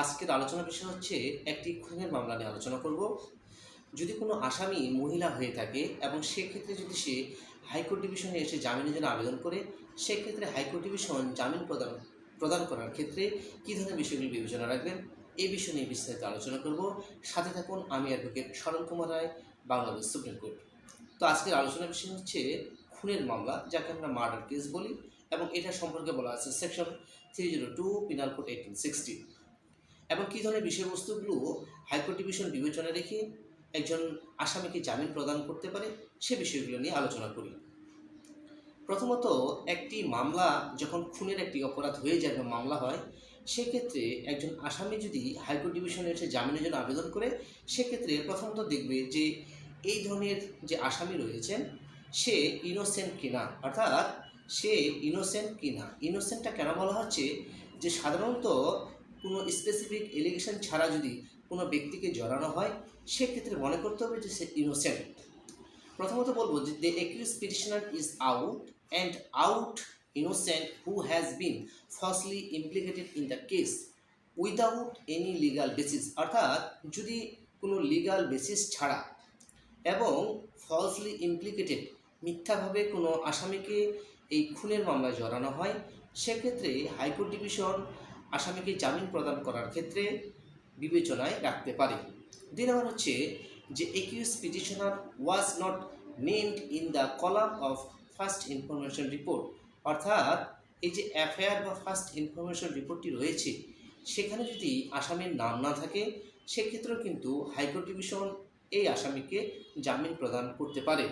আজকের আলোচনা বিষয় হচ্ছে একটি খুনের মামলা নিয়ে আলোচনা করব। যদি কোনো আসামি মহিলা হয়ে থাকে এবং সেক্ষেত্রে যদি সে হাইকোর্ট ডিভিশনে এসে জামিনের জন্য আবেদন করে, সেক্ষেত্রে হাইকোর্ট ডিভিশন জামিন প্রদান প্রদান করার ক্ষেত্রে কী ধরনের বিষয়গুলি বিবেচনা রাখবেন? এই বিষয় নিয়ে বিস্তারিত আলোচনা করব। সাথে থাকুন, আমি advocate Sharan Kumar Roy, Bangladesh supreme court. তো আজকের আলোচনার বিষয় হচ্ছে খুনের মামলা, যাকে আমরা মার্ডার কেস বলি এবং এটা সম্পর্কে বলা আছে section three zero two, penal code eighteen sixty এবং কী ধরনের বিষয়বস্তুগুলো হাইকোর্ট ডিভিশন বিবেচনা রেখে একজন আসামিকে জামিন প্রদান করতে পারে, সে বিষয়গুলো নিয়ে আলোচনা করি। প্রথমত, একটি মামলা যখন খুনের একটি অপরাধ হয়ে যায় বা মামলা হয়, সেক্ষেত্রে একজন আসামি যদি হাইকোর্ট ডিভিশনে এসে জামিনের জন্য আবেদন করে, সেক্ষেত্রে প্রথমত দেখবে যে এই ধরনের যে আসামি রয়েছেন, সে ইনোসেন্ট কিনা, অর্থাৎ সে ইনোসেন্ট কিনা। ইনোসেন্টটা কেন বলা হচ্ছে? যে সাধারণত কোনো স্পেসিফিক এলিগেশন ছাড়া যদি কোনো ব্যক্তিকে জড়ানো হয়, সেক্ষেত্রে মনে করতে হবে যে সে ইনোসেন্ট প্রথমত বলব যে the accused petitioner is out and out innocent who has been falsely implicated in the case without any legal basis অর্থাৎ যদি কোনো লিগাল বেসিস ছাড়া এবং ফলসলি ইমপ্লিকেটেড মিথ্যাভাবে কোনো আসামিকে এই খুনের মামলায় জড়ানো হয়, সেক্ষেত্রে হাইকোর্ট ডিভিশন আসামিকে জামিন প্রদান করার ক্ষেত্রে বিবেচনায় রাখতে পারে। দুই নম্বর হচ্ছে যে accused petitioner was not named in the column of first information report অর্থাৎ এই যে এফআইআর বা ফার্স্ট ইনফরমেশন রিপোর্টটি রয়েছে, সেখানে যদি আসামির নাম না থাকে, সেক্ষেত্রেও কিন্তু হাইকোর্ট ডিভিশন এই আসামিকে জামিন প্রদান করতে পারে।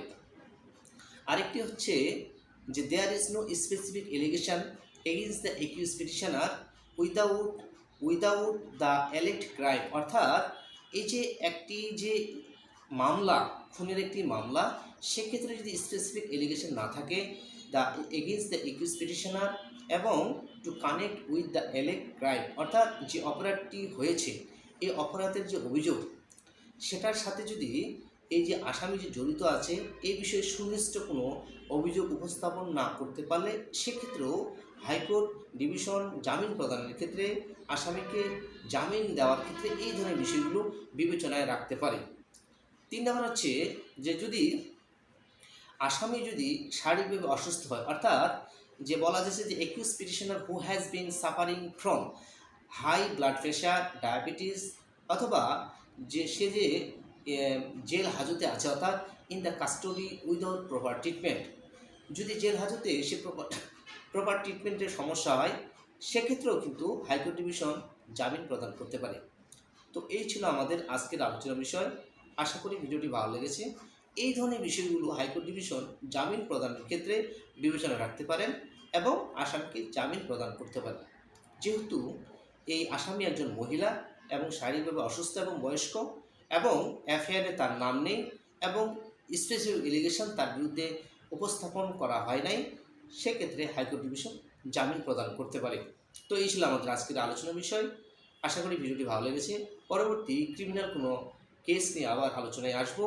আরেকটি হচ্ছে যে there is no specific allegation against the accused petitioner without without the alleged crime অর্থাৎ এই যে একটি যে মামলা, খুনের একটি মামলা, সেক্ষেত্রে যদি স্পেসিফিক এলিগেশন না থাকে the against the accused petitioner এবং to connect with the alleged crime অর্থাৎ যে অপরাধটি হয়েছে, এই অপরাধের যে অভিযোগ, সেটার সাথে যদি এই যে আসামি যে জড়িত আছে, এই বিষয়ে সুনির্দিষ্ট কোনো অভিযোগ উপস্থাপন না করতে পারলে, সেক্ষেত্রেও হাইকোর্ট ডিভিশন জামিন প্রদানের ক্ষেত্রে আসামিকে জামিন দেওয়ার ক্ষেত্রে এই ধরনের বিষয়গুলো বিবেচনায় রাখতে পারে। তিন নম্বর হচ্ছে যে যদি আসামি যদি শারীরিকভাবে অসুস্থ হয়, অর্থাৎ যে বলা যাচ্ছে যে একুশ petitioner who has been suffering from high blood pressure diabetes অথবা যে সে যে জেল হাজতে আছে, অর্থাৎ in the custody without proper treatment যদি জেল হাজতে সে প্রপার প্রপার ট্রিটমেন্টের সমস্যা হয়, সেক্ষেত্রেও কিন্তু হাইকোর্ট ডিভিশন জামিন প্রদান করতে পারে। তো এই ছিল আমাদের আজকের আলোচনা বিষয়। আশা করি ভিডিওটি ভালো লেগেছে। এই ধরনের বিষয়গুলো হাইকোর্ট ডিভিশন জামিন প্রদানের ক্ষেত্রে বিবেচনা রাখতে পারেন এবং আসামকে জামিন প্রদান করতে পারেন। যেহেতু এই আসামি একজন মহিলা এবং শারীরিকভাবে অসুস্থ এবং বয়স্ক এবং এফআইআরে তার নাম নেই এবং স্পেসিফিক এলিগেশন তার বিরুদ্ধে উপস্থাপন করা হয় নাই সেক্ষেত্রে হাইকোর্ট ডিভিশন জামিন প্রদান করতে পারে। তো এই ছিল আমাদের আজকের আলোচনা বিষয়। আশা করি ভিডিওটি ভালো লেগেছে। পরবর্তী ক্রিমিনাল কোনো কেস নিয়ে আবার আলোচনায় আসব।